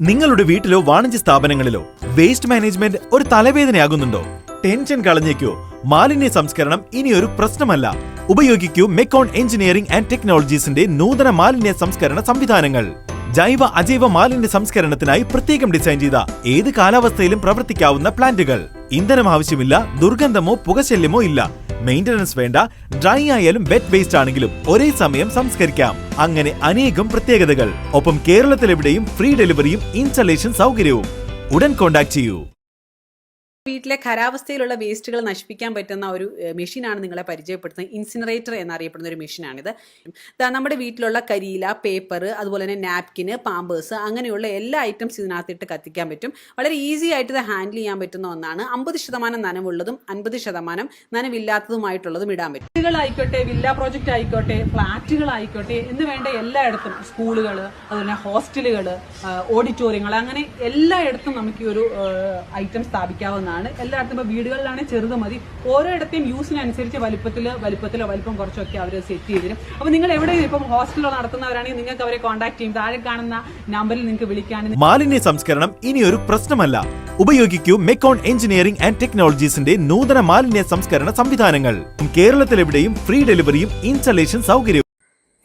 നിങ്ങളുടെ വീട്ടിലോ വാണിജ്യ സ്ഥാപനങ്ങളിലോ വേസ്റ്റ് മാനേജ്മെന്റ് ഒരു തലവേദനയാകുന്നുണ്ടോ? ടെൻഷൻ കളഞ്ഞേക്കോ. മാലിന്യ സംസ്കരണം ഇനി ഒരു പ്രശ്നമല്ല. ഉപയോഗിക്കൂ മെക്കോൺ എഞ്ചിനീയറിംഗ് ആൻഡ് ടെക്നോളജീസിന്റെ നൂതന മാലിന്യ സംസ്കരണ സംവിധാനങ്ങൾ. ജൈവ അജൈവ മാലിന്യ സംസ്കരണത്തിനായി പ്രത്യേകം ഡിസൈൻ ചെയ്ത ഏത് കാലാവസ്ഥയിലും പ്രവർത്തിക്കാവുന്ന പ്ലാന്റുകൾ ഇന്ധനം ആവശ്യമില്ല ദുർഗന്ധമോ പുകശല്യമോ ഇല്ല. മെയിന്റനൻസ് വേണ്ട. ഡ്രൈ ആയാലും വെറ്റ് വേസ്റ്റ് ആണെങ്കിലും ഒരേ സമയം സംസ്കരിക്കാം. അങ്ങനെ അനേകം പ്രത്യേകതകൾ. ഒപ്പം കേരളത്തിലെവിടെയും ഫ്രീ ഡെലിവറിയും ഇൻസ്റ്റലേഷൻ സൗകര്യവും. ഉടൻ കോൺടാക്ട് ചെയ്യൂ. വീട്ടിലെ ഖരാവസ്ഥയിലുള്ള വേസ്റ്റുകൾ നശിപ്പിക്കാൻ പറ്റുന്ന ഒരു മെഷീനാണ് നിങ്ങളെ പരിചയപ്പെടുത്തുന്നത്. ഇൻസിനറേറ്റർ എന്നറിയപ്പെടുന്ന ഒരു മെഷീനാണിത്. നമ്മുടെ വീട്ടിലുള്ള കരിയില പേപ്പർ അതുപോലെ തന്നെ നാപ്കിന് പാമ്പേഴ്സ് അങ്ങനെയുള്ള എല്ലാ ഐറ്റംസ് ഇതിനകത്തിട്ട് കത്തിക്കാൻ പറ്റും. വളരെ ഈസി ആയിട്ട് ഇത് ഹാൻഡിൽ ചെയ്യാൻ പറ്റുന്ന ഒന്നാണ്. അമ്പത് ശതമാനം നനവുള്ളതും അൻപത് ശതമാനം നനവില്ലാത്തതുമായിട്ടുള്ളതും ഇടാൻ പറ്റും. വീടുകളായിക്കോട്ടെ വില്ല പ്രോജക്റ്റ് ആയിക്കോട്ടെ ഫ്ലാറ്റുകളായിക്കോട്ടെ എന്ന് വേണ്ട എല്ലായിടത്തും സ്കൂളുകൾ അതുപോലെ ഹോസ്റ്റലുകൾ ഓഡിറ്റോറിയങ്ങൾ അങ്ങനെ എല്ലായിടത്തും നമുക്ക് ഈ ഒരു ഐറ്റം സ്ഥാപിക്കാവുന്നതാണ്. എല്ലായിടത്തും ഇപ്പോൾ വീടുകളിലാണെങ്കിൽ ചെറുത് മതി. ഓരോയിടത്തെയും യൂസിനനുസരിച്ച് വലുപ്പത്തിൽ വലുപ്പത്തിലോ വലിപ്പം കുറച്ചൊക്കെ അവർ സെറ്റ് ചെയ്തു തരും. അപ്പോൾ നിങ്ങൾ എവിടെ ഇപ്പം ഹോസ്റ്റലോ നടത്തുന്നവരാണെങ്കിൽ നിങ്ങൾക്ക് അവരെ കോൺടാക്ട് ചെയ്യും. താഴെ കാണുന്ന നമ്പറിൽ നിങ്ങൾക്ക് വിളിക്കാൻ മാലിന്യ സംസ്കരണം ഇനി ഒരു പ്രശ്നമല്ല. ഉപയോഗിക്കൂ മെക്കോൺ എഞ്ചിനീയറിംഗ് ആൻഡ് ടെക്നോളജീസിന്റെ നൂതന മാലിന്യ സംസ്കരണ സംവിധാനങ്ങൾ. കേരളത്തിലെവിടെയും ഫ്രീ ഡെലിവറിയും ഇൻസ്റ്റലേഷൻ സൗകര്യവും.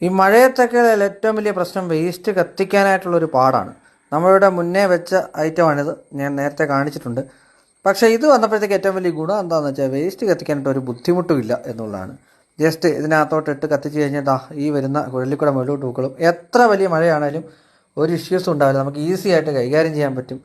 ഈ മഴയത്തൊക്കെ ഏറ്റവും വലിയ പ്രശ്നം വേസ്റ്റ് കത്തിക്കാനായിട്ടുള്ള ഒരു പാടാണ്. നമ്മളിവിടെ മുന്നേ വെച്ച ഐറ്റമാണിത് ഞാൻ നേരത്തെ കാണിച്ചിട്ടുണ്ട്. പക്ഷേ ഇത് വന്നപ്പോഴത്തേക്ക് ഏറ്റവും വലിയ ഗുണം എന്താണെന്ന് വെച്ചാൽ വേസ്റ്റ് കത്തിക്കാനായിട്ട് ഒരു ബുദ്ധിമുട്ടുമില്ല എന്നുള്ളതാണ്. ജസ്റ്റ് ഇതിനകത്തോട്ട് ഇട്ട് കത്തിച്ച് കഴിഞ്ഞാൽ ദാ ഈ വരുന്ന കുഴലിക്കൂടെ മുകളിലോട്ട് പൂക്കളും എത്ര വലിയ മഴയാണേലും ഒരു ഇഷ്യൂസും ഉണ്ടാവില്ല. നമുക്ക് ഈസി ആയിട്ട് കൈകാര്യം ചെയ്യാൻ പറ്റും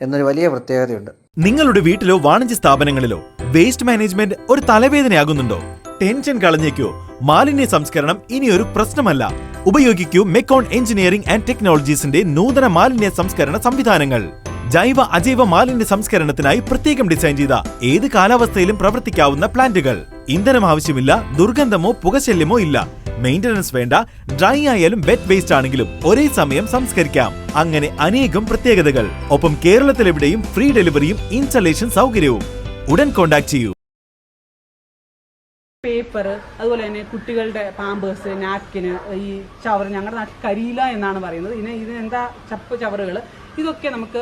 എന്നൊരു വലിയ പ്രത്യേകതയുണ്ട്. നിങ്ങളുടെ വീട്ടിലോ വാണിജ്യ സ്ഥാപനങ്ങളിലോ വേസ്റ്റ് മാനേജ്മെന്റ് ഒരു തലവേദനയാകുന്നുണ്ടോ? ടെൻഷൻ കളഞ്ഞേക്കോ. മാലിന്യ സംസ്കരണം ഇനി ഒരു പ്രശ്നമല്ല. ഉപയോഗിക്കൂ മെക്കോൺ എഞ്ചിനീയറിംഗ് ആൻഡ് ടെക്നോളജീസിന്റെ നൂതന മാലിന്യ സംസ്കരണ സംവിധാനങ്ങൾ. ജൈവ അജൈവ മാലിന്യ സംസ്കരണത്തിനായി പ്രത്യേകം ഡിസൈൻ ചെയ്ത ഏത് കാലാവസ്ഥയിലും പ്രവർത്തിക്കാവുന്ന പ്ലാന്റുകൾ. ഇന്ധനം ആവശ്യമില്ല ദുർഗന്ധമോ പുകശല്യമോ ഇല്ല. മെയിന്റനൻസ് വേണ്ട ഡ്രൈ ആയാലും വെറ്റ് വേസ്റ്റ് ആണെങ്കിലും ഒരേ സമയം സംസ്കരിക്കാം. അങ്ങനെ അനേകം പ്രത്യേകതകൾ. ഒപ്പം കേരളത്തിലെവിടെയും ഫ്രീ ഡെലിവറിയും ഇൻസ്റ്റലേഷൻ സൗകര്യവും. ഉടൻ കോൺടാക്ട് ചെയ്യൂ. പേപ്പർ അതുപോലെ തന്നെ കുട്ടികളുടെ പാമ്പേഴ്സ് നാപ്കിന് ഈ ചവർ ഞങ്ങളുടെ നാട്ടിൽ കരിയില എന്നാണ് പറയുന്നത്. ഇതിന് ഇതിന് എന്താ ചപ്പ് ചവറുകൾ ഇതൊക്കെ നമുക്ക്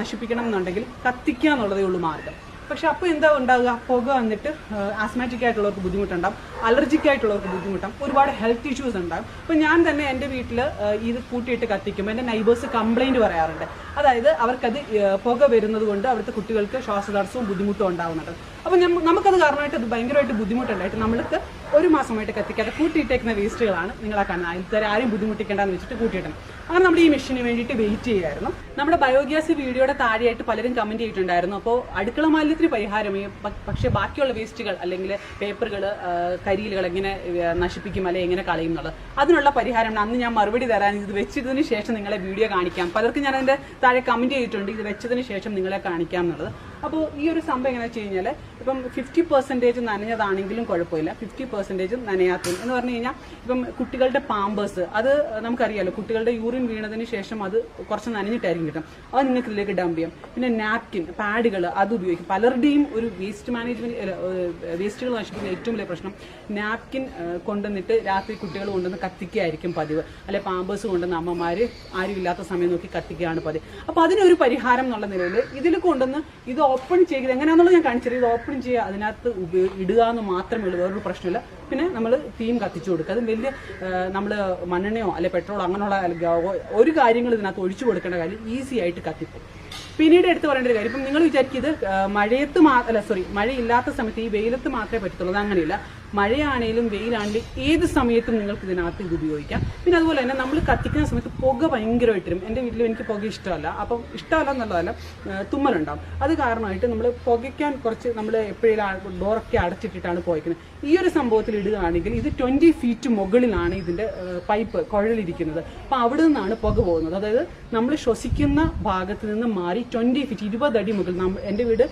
നശിപ്പിക്കണം എന്നുണ്ടെങ്കിൽ കത്തിക്കുക എന്നുള്ളതേ ഉള്ളൂ മാർഗം. പക്ഷെ അപ്പോൾ എന്താ ഉണ്ടാവുക? പുക വന്നിട്ട് ആസ്മാറ്റിക് ആയിട്ടുള്ളവർക്ക് ബുദ്ധിമുട്ടുണ്ടാവും അലർജിക് ആയിട്ടുള്ളവർക്ക് ബുദ്ധിമുട്ടാവും ഒരുപാട് ഹെൽത്ത് ഇഷ്യൂസ് ഉണ്ടാവും. അപ്പോൾ ഞാൻ തന്നെ എന്റെ വീട്ടിൽ ഇത് കൂട്ടിയിട്ട് കത്തിക്കുമ്പോൾ എന്റെ നൈബേഴ്സ് കംപ്ലൈന്റ് പറയാറുണ്ട്. അതായത് അവർക്കത് പുക വരുന്നത് കൊണ്ട് അവിടുത്തെ കുട്ടികൾക്ക് ശ്വാസതടസ്സവും ബുദ്ധിമുട്ടും ഉണ്ടാവുന്നുണ്ട്. അപ്പോൾ നമുക്കത് കാരണമായിട്ട് അത് ഭയങ്കരമായിട്ട് ബുദ്ധിമുട്ടുണ്ടായിട്ട് നമ്മൾക്ക് ഒരു മാസമായിട്ട് കത്തിക്കാതെ കൂട്ടിയിട്ടേക്കുന്ന വേസ്റ്റുകളാണ് നിങ്ങളെ കാണുന്നത്. അതിൽ ആരും ബുദ്ധിമുട്ടിക്കേണ്ടെന്ന് വെച്ചിട്ട് കൂട്ടിയിട്ടുണ്ട് അങ്ങനെ നമ്മൾ ഈ മെഷീന് വേണ്ടിയിട്ട് വെയിറ്റ് ചെയ്യുമായിരുന്നു നമ്മുടെ ബയോഗ്യാസ് വീഡിയോയുടെ താഴെയായിട്ട് പലരും കമന്റ് ചെയ്തിട്ടുണ്ടായിരുന്നു. അപ്പോൾ അടുക്കള മാലിന്യത്തിന് പരിഹാരമേ ഈ പക്ഷേ ബാക്കിയുള്ള വേസ്റ്റുകൾ അല്ലെങ്കിൽ പേപ്പറുകൾ കരിയിലുകൾ എങ്ങനെ നശിപ്പിക്കും അല്ലെങ്കിൽ എങ്ങനെ കളയും എന്നുള്ളത്. അതിനുള്ള പരിഹാരം അന്ന് ഞാൻ മറുപടി തരാൻ ഇത് വെച്ചതിന് ശേഷം നിങ്ങളെ വീഡിയോ കാണിക്കാം. പലർക്കും ഞാൻ അതിന്റെ താഴെ കമന്റ് ചെയ്തിട്ടുണ്ട്. ഇത് വെച്ചതിന് ശേഷം നിങ്ങളെ കാണിക്കാം എന്നുള്ളത്. അപ്പോൾ ഈ ഒരു സംഭവം എങ്ങനെ വെച്ച് കഴിഞ്ഞാൽ ഇപ്പം ഫിഫ്റ്റി പെർസെന്റേജ് നനഞ്ഞതാണെങ്കിലും കുഴപ്പമില്ല. ഫിഫ്റ്റി പെർസെന്റേജ് നനയാത്തതും. എന്ന് പറഞ്ഞു കഴിഞ്ഞാൽ ഇപ്പം കുട്ടികളുടെ പാമ്പേഴ്സ് അത് നമുക്കറിയാലോ കുട്ടികളുടെ യൂറിൻ വീണതിന് ശേഷം അത് കുറച്ച് നനഞ്ഞിട്ടായിരിക്കും കിട്ടും അത് നിങ്ങൾക്ക് ഇതിലേക്ക് ഡംപ് ചെയ്യാം. പിന്നെ നാപ്കിൻ പാഡുകൾ അത് ഉപയോഗിക്കും. പലരുടെയും ഒരു വേസ്റ്റ് മാനേജ്മെന്റ് വേസ്റ്റുകൾ നശിക്കുന്ന ഏറ്റവും വലിയ പ്രശ്നം നാപ്കിൻ കൊണ്ടുവന്നിട്ട് രാത്രി കുട്ടികൾ കൊണ്ടുവന്ന് കത്തിക്കുകയായിരിക്കും പതിവ്. അല്ലെ പാമ്പേഴ്സ് കൊണ്ടുവന്ന് അമ്മമാർ ആരും ഇല്ലാത്ത സമയം നോക്കി കത്തിക്കുകയാണ് പതിവ്. അപ്പോൾ അതിനൊരു പരിഹാരം എന്നുള്ള നിലയിൽ ഇതിൽ കൊണ്ടുവന്ന് ഇത് ഓപ്പൺ ചെയ്യുക എങ്ങനെയാണെന്നുള്ളത് ഞാൻ കാണിച്ചത് ഇത് ഓപ്പൺ ചെയ്യുക അതിനകത്ത് ഇടുക എന്ന് മാത്രമേ ഉള്ളൂ. വേറൊരു പ്രശ്നമില്ല. പിന്നെ നമ്മൾ തീം കത്തിച്ചു കൊടുക്കുക. അതും വലിയ നമ്മൾ മണ്ണെണ്ണയോ അല്ലെ പെട്രോളോ അങ്ങനെയുള്ള ഒരു കാര്യങ്ങൾ ഇതിനകത്ത് ഒഴിച്ചു കൊടുക്കേണ്ട കാര്യം ഈസി ആയിട്ട് കത്തിപ്പോകും പിന്നീട് എടുത്ത് പറയേണ്ട ഒരു കാര്യം. ഇപ്പം നിങ്ങൾ വിചാരിക്കും ഇത് മഴയത്ത് മാ അല്ല സോറി മഴയില്ലാത്ത സമയത്ത് ഈ വെയിലത്ത് മാത്രമേ പറ്റത്തുള്ളൂ. അങ്ങനെയില്ല മഴയാണേലും വെയിലാണെങ്കിലും ഏത് സമയത്തും നിങ്ങൾക്ക് ഇതിനകത്ത് ഇത് ഉപയോഗിക്കാം. പിന്നെ അതുപോലെ തന്നെ നമ്മൾ കത്തിക്കുന്ന സമയത്ത് പുക ഭയങ്കരമായിട്ട് വരും. എന്റെ വീട്ടിൽ എനിക്ക് പുക ഇഷ്ടമല്ല. അപ്പം ഇഷ്ടമല്ല എന്നുള്ളതല്ല തുമ്മലുണ്ടാവും. അത് കാരണമായിട്ട് നമ്മൾ പുകയ്ക്കാൻ കുറച്ച് നമ്മൾ എപ്പോഴും ഡോറൊക്കെ അടച്ചിട്ടിട്ടാണ് പുകയ്ക്കുന്നത്. ഈ ഒരു സംഭവത്തിൽ ഇടുകയാണെങ്കിൽ ഇത് ട്വന്റി ഫീറ്റ് മുകളിലാണ് ഇതിന്റെ പൈപ്പ് കുഴലിരിക്കുന്നത് അപ്പോൾ അവിടെ നിന്നാണ് പുക പോകുന്നത്. അതായത് നമ്മൾ ശ്വസിക്കുന്ന ഭാഗത്ത് നിന്ന് മാറി ട്വന്റി ഫീറ്റ് ഇരുപത് അടി മുകളിൽ എന്റെ വീട്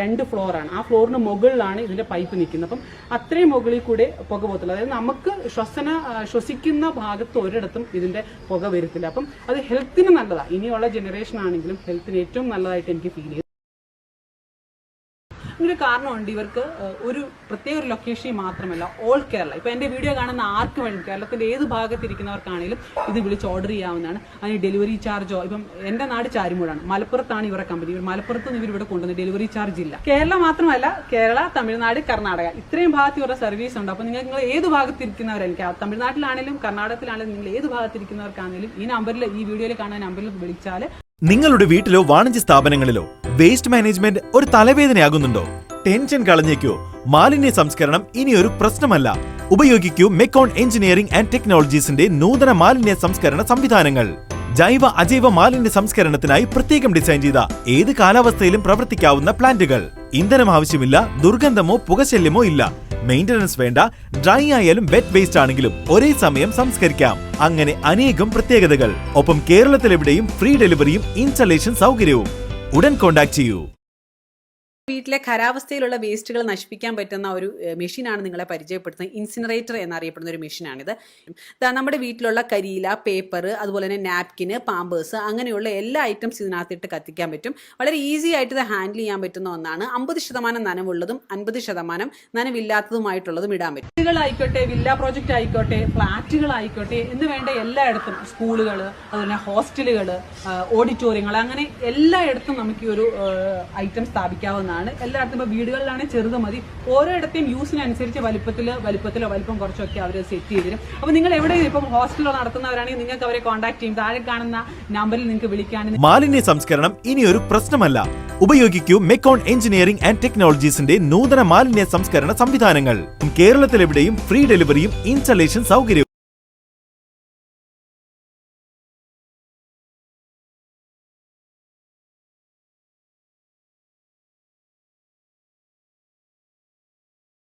രണ്ട് ഫ്ലോറാണ്. ആ ഫ്ലോറിന് മുകളിലാണ് ഇതിന്റെ പൈപ്പ് നിൽക്കുന്നത്. അപ്പം അത്രയും മുകളിൽ കൂടെ പുക പോകത്തില്ല അതായത് നമുക്ക് ശ്വസന ശ്വസിക്കുന്ന ഭാഗത്ത് ഒരിടത്തും ഇതിന്റെ പുക വരത്തില്ല. അപ്പം അത് ഹെൽത്തിന് നല്ലതാണ് ഇനിയുള്ള ജനറേഷൻ ആണെങ്കിലും ഹെൽത്തിന് ഏറ്റവും നല്ലതായിട്ട് എനിക്ക് ഫീൽ ചെയ്യും ഇതിനൊരു കാരണമുണ്ട് ഇവർക്ക് ഒരു പ്രത്യേക ഒരു ലൊക്കേഷനിൽ മാത്രമല്ല ഓൾ കേരള ഇപ്പോൾ എന്റെ വീഡിയോ കാണുന്ന ആർക്ക് വേണം കേരളത്തിന്റെ ഏത് ഭാഗത്തിരിക്കുന്നവർക്കാണെങ്കിലും ഇത് വിളിച്ച് ഓർഡർ ചെയ്യാവുന്നതാണ്. അതിന് ഡെലിവറി ചാർജോ ഇപ്പം എന്റെ നാട് ചാരിമൂടാണ്. മലപ്പുറത്താണ് ഇവരുടെ കമ്പനി മലപ്പുറത്ത് നിന്ന് ഇവർ ഇവിടെ ഡെലിവറി ചാർജ് ഇല്ല. കേരള മാത്രമല്ല കേരള തമിഴ്നാട് കർണാടക ഇത്രയും ഭാഗത്ത് ഇവരുടെ സർവീസ് ഉണ്ട്. അപ്പോൾ നിങ്ങൾ നിങ്ങൾ ഏത് ഭാഗത്തിരിക്കുന്നവരായിരിക്കും? തമിഴ്നാട്ടിലാണെങ്കിലും കർണാടകത്തിലാണെങ്കിലും നിങ്ങൾ ഏത് ഭാഗത്തിരിക്കുന്നവർക്കാണെങ്കിലും ഈ നമ്പറിൽ ഈ വീഡിയോയിൽ കാണുന്ന നമ്പറിൽ വിളിച്ചാൽ നിങ്ങളുടെ വീട്ടിലോ വാണിജ്യ സ്ഥാപനങ്ങളിലോ വേസ്റ്റ് മാനേജ്മെന്റ് ഒരു തലവേദനയാകുന്നുണ്ടോ? ടെൻഷൻ കളഞ്ഞേക്കോ? മാലിന്യ സംസ്കരണം ഇനി ഒരു പ്രശ്നമല്ല. ഉപയോഗിക്കൂ മെക്കോൺ എഞ്ചിനീയറിംഗ് ആൻഡ് ടെക്നോളജീസിന്റെ നൂതന മാലിന്യ സംസ്കരണ സംവിധാനങ്ങൾ. ജൈവ അജൈവ മാലിന്യ സംസ്കരണത്തിനായി പ്രത്യേകം ഡിസൈൻ ചെയ്ത ഏത് കാലാവസ്ഥയിലും പ്രവർത്തിക്കാവുന്ന പ്ലാന്റുകൾ. ഇന്ധനം ആവശ്യമില്ല ദുർഗന്ധമോ പുകശല്യമോ ഇല്ല. മെയിന്റനൻസ് വേണ്ട. ഡ്രൈ ആയാലും വെറ്റ് വേസ്റ്റ് ആണെങ്കിലും ഒരേ സമയം സംസ്കരിക്കാം. അങ്ങനെ അനേകം പ്രത്യേകതകൾ. ഒപ്പം കേരളത്തിലെവിടെയും ഫ്രീ ഡെലിവറിയും ഇൻസ്റ്റലേഷൻ സൗകര്യവും. ഉടൻ കോൺടാക്ട് ചെയ്യൂ. വീട്ടിലെ ഖരാവസ്ഥയിലുള്ള വേസ്റ്റുകൾ നശിപ്പിക്കാൻ പറ്റുന്ന ഒരു മെഷീനാണ് നിങ്ങളെ പരിചയപ്പെടുത്തുന്നത്. ഇൻസിനറേറ്റർ എന്നറിയപ്പെടുന്ന ഒരു മെഷീനാണിത്. നമ്മുടെ വീട്ടിലുള്ള കരിയില പേപ്പർ അതുപോലെ തന്നെ നാപ്കിന് പാമ്പേഴ്സ് അങ്ങനെയുള്ള എല്ലാ ഐറ്റംസ് ഇതിനകത്തിട്ട് കത്തിക്കാൻ പറ്റും. വളരെ ഈസി ആയിട്ട് ഇത് ഹാൻഡിൽ ചെയ്യാൻ പറ്റുന്ന ഒന്നാണ്. അമ്പത് ശതമാനം നനവുള്ളതും അൻപത് ശതമാനം നനവില്ലാത്തതുമായിട്ടുള്ളതും ഇടാൻ പറ്റും. വീടുകളായിക്കോട്ടെ വില്ല പ്രോജക്റ്റ് ആയിക്കോട്ടെ ഫ്ലാറ്റുകളായിക്കോട്ടെ എന്ന് വേണ്ട എല്ലായിടത്തും സ്കൂളുകൾ അതുപോലെ ഹോസ്റ്റലുകൾ ഓഡിറ്റോറിയങ്ങൾ അങ്ങനെ എല്ലായിടത്തും നമുക്ക് ഈ ഒരു ഐറ്റം സ്ഥാപിക്കാവുന്നതാണ്. എല്ലായിടത്തും ഇപ്പോൾ വീടുകളിലാണെങ്കിൽ ചെറുത് മതി. ഓരോയിടത്തെയും യൂസിനനുസരിച്ച് വലുപ്പത്തിൽ വലിപ്പത്തിലോ വലിപ്പം കുറച്ചൊക്കെ അവർ സെറ്റ് ചെയ്ത് തരും. അപ്പോൾ നിങ്ങൾ എവിടെ ഇപ്പം ഹോസ്റ്റലോ നടത്തുന്നവരാണെങ്കിൽ നിങ്ങൾക്ക് അവരെ കോൺടാക്ട് ചെയ്യും. താഴെ കാണുന്ന നമ്പറിൽ നിങ്ങൾക്ക് വിളിക്കാൻ മാലിന്യ സംസ്കരണം ഇനി ഒരു പ്രശ്നമല്ല. ഉപയോഗിക്കൂ മെക്കോൺ എഞ്ചിനീയറിംഗ് ആൻഡ് ടെക്നോളജീസിന്റെ നൂതന മാലിന്യ സംസ്കരണ സംവിധാനങ്ങൾ. കേരളത്തിലെവിടെയും ഫ്രീ ഡെലിവറിയും ഇൻസ്റ്റലേഷൻ സൗകര്യവും